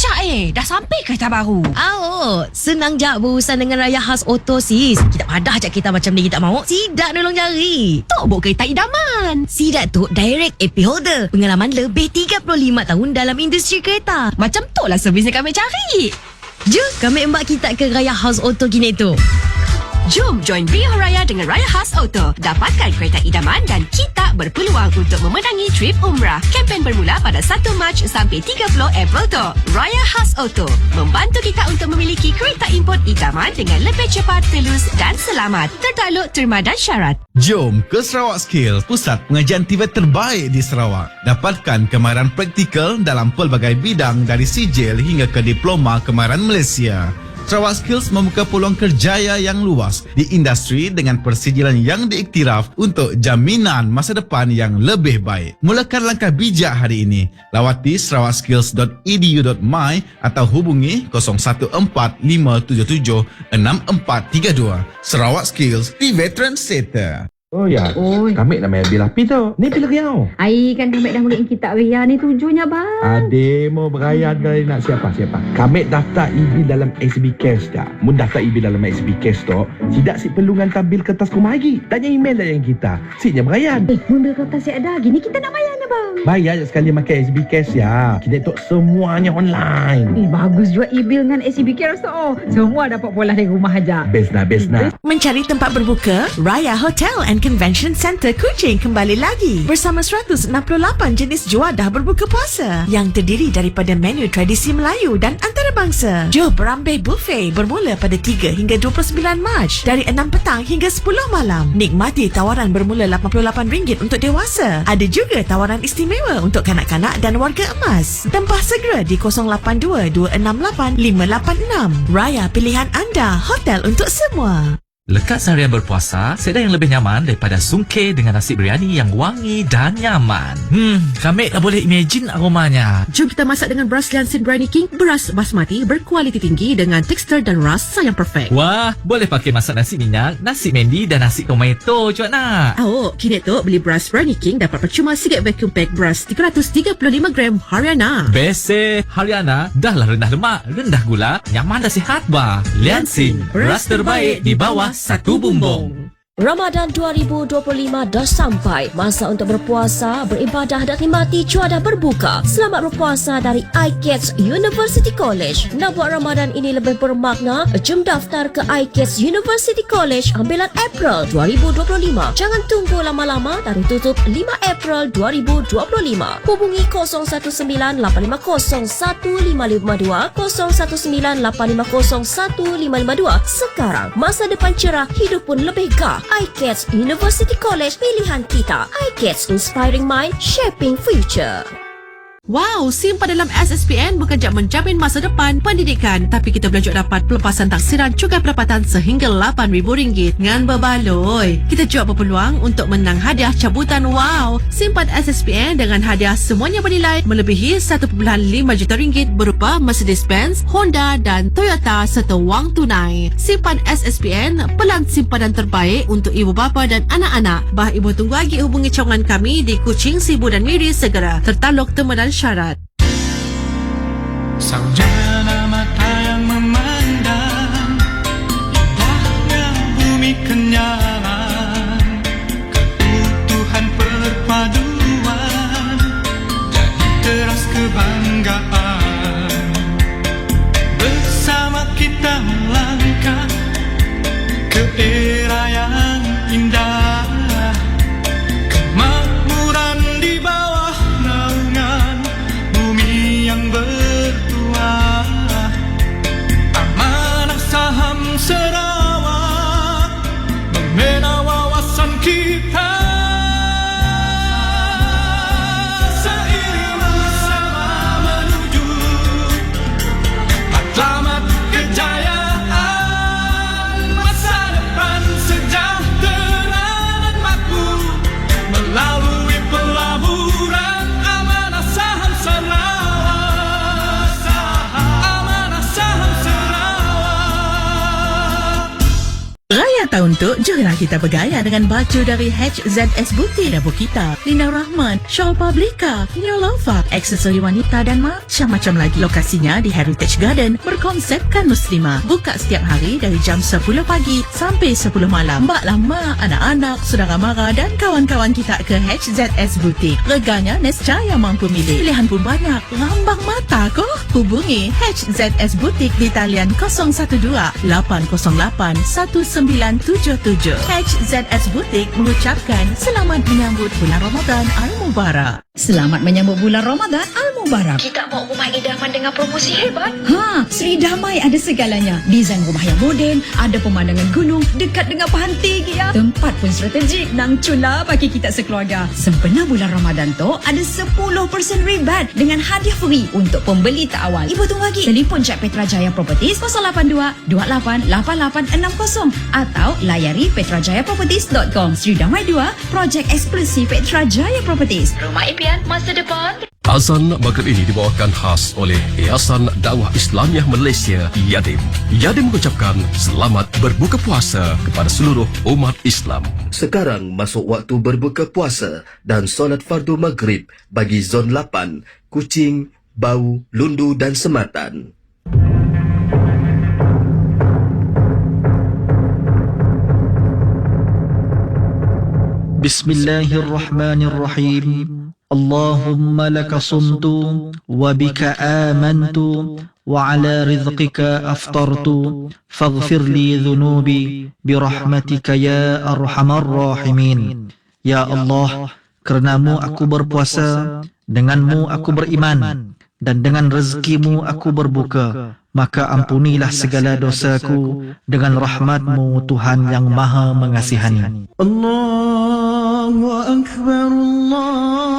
Cak eh, dah sampai kereta baru. Oh, senang je berurusan dengan Raya Khas Auto sis. Kita padah je kita macam ni kita mau. Sidak nolong jari. Tok bawa kereta idaman. Sidak tu direct AP holder. Pengalaman lebih 35 tahun dalam industri kereta. Macam tu lah servis yang kami cari. Jom kami embak kita ke Raya House Auto kini tu. Jom join Rio Raya dengan Raya Khas Auto. Dapatkan kereta idaman dan kita berpeluang untuk memenangi trip umrah. Kempen bermula pada 1 Mac sampai 30 April tu. Raya Khas Auto membantu kita untuk memiliki kereta import idaman dengan lebih cepat, pelus dan selamat. Tertakluk terma dan syarat. Jom ke Sarawak Skills, pusat pengajian TVET terbaik di Sarawak. Dapatkan kemahiran praktikal dalam pelbagai bidang dari sijil hingga ke diploma kemahiran Malaysia. Sarawak Skills membuka peluang kerjaya yang luas di industri dengan persijilan yang diiktiraf untuk jaminan masa depan yang lebih baik. Mulakan langkah bijak hari ini. Lawati sarawakskills.edu.my atau hubungi 0145776432. Sarawak Skills, di Veteran Center. Oh ya, Oi. kami nak main bil api tu. Ni bil riau. Ai kan kami dah mula kita ria ni tujuhnya bang. Ade mau beraya dari nak siapa siapa. Kami daftar EB dalam SB Cash dah. Mun daftar EB dalam SB Cash tu, tidak si perlu hantar bil kertas kumah lagi. Tanya email dah yang kita. Siknya berayan. Eh, mobil kertas yang ada. Gini kita nak bayar ni bang. Bayar je sekali makan SB Cash ya. Kita tu semuanya online. Eh, bagus juga e-bill dengan SCB Cares tu. Oh, semua dapat pola dari rumah aja. Best dah, best dah. Mencari tempat berbuka? Raya Hotel and Convention Center Kuching kembali lagi bersama 168 jenis juadah berbuka puasa yang terdiri daripada menu tradisi Melayu dan antarabangsa. Jom berambil buffet bermula pada 3 hingga 29 Mac dari 6 petang hingga 10 malam. Nikmati tawaran bermula RM88 untuk dewasa. Ada juga tawaran istimewa untuk kanak-kanak dan warga emas. Tempah segera di 082 268 586. Raya pilihan anda, hotel untuk semua. Lekat seharian berpuasa, sedang yang lebih nyaman daripada sungkeh dengan nasi biryani yang wangi dan nyaman. Hmm, kami dah boleh imagine aromanya. Jom kita masak dengan beras Liansin Briyani King, beras basmati berkualiti tinggi dengan tekstur dan rasa yang perfect. Wah, boleh pakai masak nasi minyak, nasi mendi dan nasi tomato juga nak. Oh, kini tu beli beras Briyani King dapat percuma sikit vacuum pack beras 335 gram Haryana. Best eh, Haryana dah lah rendah lemak, rendah gula, nyaman dan sihat bah. Liansin, beras terbaik di bawah sa Tubumbong. Ramadan 2025 dah sampai. Masa untuk berpuasa, beribadah dan nikmati cuaca berbuka. Selamat berpuasa dari iKids University College. Nak buat Ramadan ini lebih bermakna, jom daftar ke iKids University College ambilan April 2025. Jangan tunggu lama-lama dari tutup 5 April 2025. Hubungi 0198501552, 0198501552 sekarang. Masa depan cerah, hidup pun lebih gah. iCats University College pilihan kita. iCats Inspiring Mind, Shaping Future. Wow, simpan dalam SSPN bukan jak menjamin masa depan pendidikan tapi kita boleh juga dapat pelepasan taksiran cukai pendapatan sehingga RM8,000 dengan berbaloi. Kita juga berpeluang untuk menang hadiah cabutan wow. Simpan SSPN dengan hadiah semuanya bernilai melebihi 1.5 juta ringgit berupa Mercedes-Benz, Honda dan Toyota serta wang tunai. Simpan SSPN, pelan simpanan terbaik untuk ibu bapa dan anak-anak. Bah ibu tunggu lagi hubungi cawangan kami di Kuching, Sibu dan Miri segera. Tertaluk tema dan syarat. Tu, jomlah kita bergaya dengan baju dari HZS Buti Dapur kita. Lina Rahman, Shaw Publica, Neolova, aksesori wanita dan macam-macam lagi. Lokasinya di Heritage Garden berkonsepkan muslimah. Buka setiap hari dari jam 10 pagi sampai 10 malam. Mbak lama, anak-anak, saudara mara dan kawan-kawan kita ke HZS Butik. Reganya nescaya mampu milih. Pilihan pun banyak. Lambang mata ko. Hubungi HZS Butik di talian 012 808 1977. HZS Butik mengucapkan selamat menyambut bulan Ramadan Al-Mubarak. Selamat menyambut bulan Ramadan Al-Mubarak. Kita bawa rumah idaman dengan promosi hebat. Ha, Sri Damai ada segalanya. Desain rumah yang moden, ada pemandangan gunung, dekat dengan pantai ya. Tempat pun strategik, nang cula bagi kita sekeluarga. Sebenar bulan Ramadan tu ada 10% rebate dengan hadiah free untuk pembeli tak awal. Ibu tunggu lagi. Telefon cek Petra Jaya Properties 082 28 8860 atau layari petrajayaproperties.com. Sri Damai 2, projek eksklusif Petra Jaya Properties. Rumah impian pelbagaian masa depan. Azan maghrib ini dibawakan khas oleh Yayasan Dakwah Islamiah Malaysia Yadim. Yadim mengucapkan selamat berbuka puasa kepada seluruh umat Islam. Sekarang masuk waktu berbuka puasa dan solat fardu maghrib bagi zon 8, kucing, bau, lundu dan sematan. Bismillahirrahmanirrahim. اللهم لك صمت وبك آمنت وعلى رزقك أفطرت فاغفر لي ذنوبي برحمتك يا أرحم الراحمين يا الله kerenamu aku berpuasa denganmu aku beriman dan dengan rezekimu aku berbuka maka ampunilah segala dosaku dengan rahmatmu Tuhan yang maha mengasihani الله أكبر الله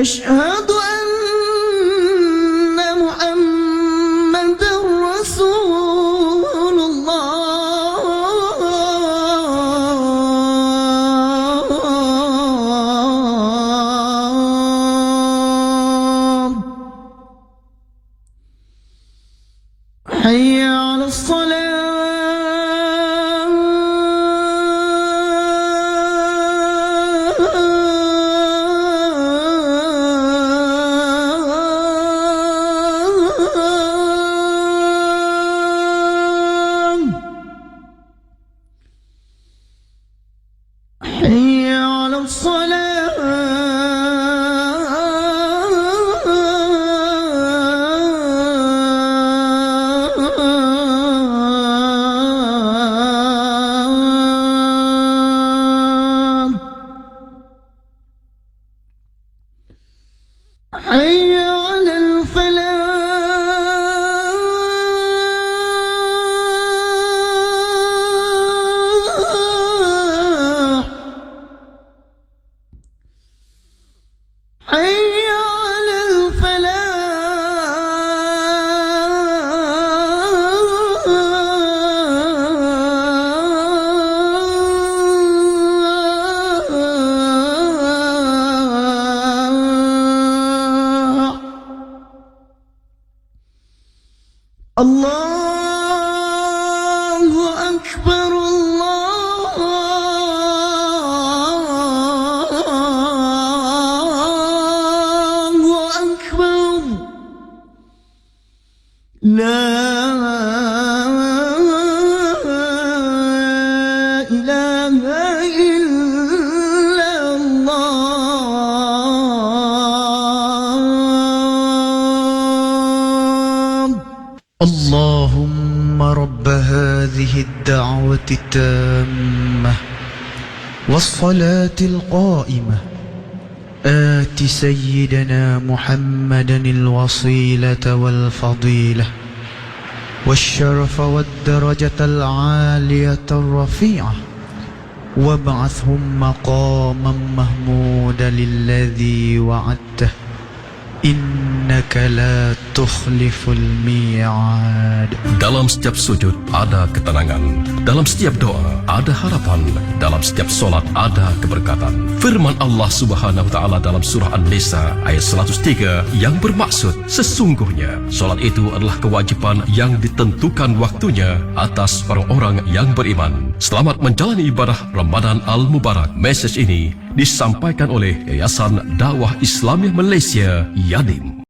أشهد 哎呀 هذه الدعوة التامة والصلاة القائمة. آت سيدنا محمدا الوصيلة والفضيلة والشرف والدرجة العالية الرفيعة. وابعثهم مقاما محمودا للذي وعدته. Innaka la tukhliful mi'ad. Dalam setiap sujud ada ketenangan. Dalam setiap doa ada harapan. Dalam setiap solat ada keberkatan. Firman Allah subhanahu wa ta'ala dalam surah An-Nisa ayat 103 Yang bermaksud sesungguhnya Solat itu adalah kewajiban yang ditentukan waktunya Atas orang-orang yang beriman. Selamat menjalani ibadah Ramadan Al-Mubarak. Message ini disampaikan oleh Yayasan Dakwah Islamiyah Malaysia Yadim.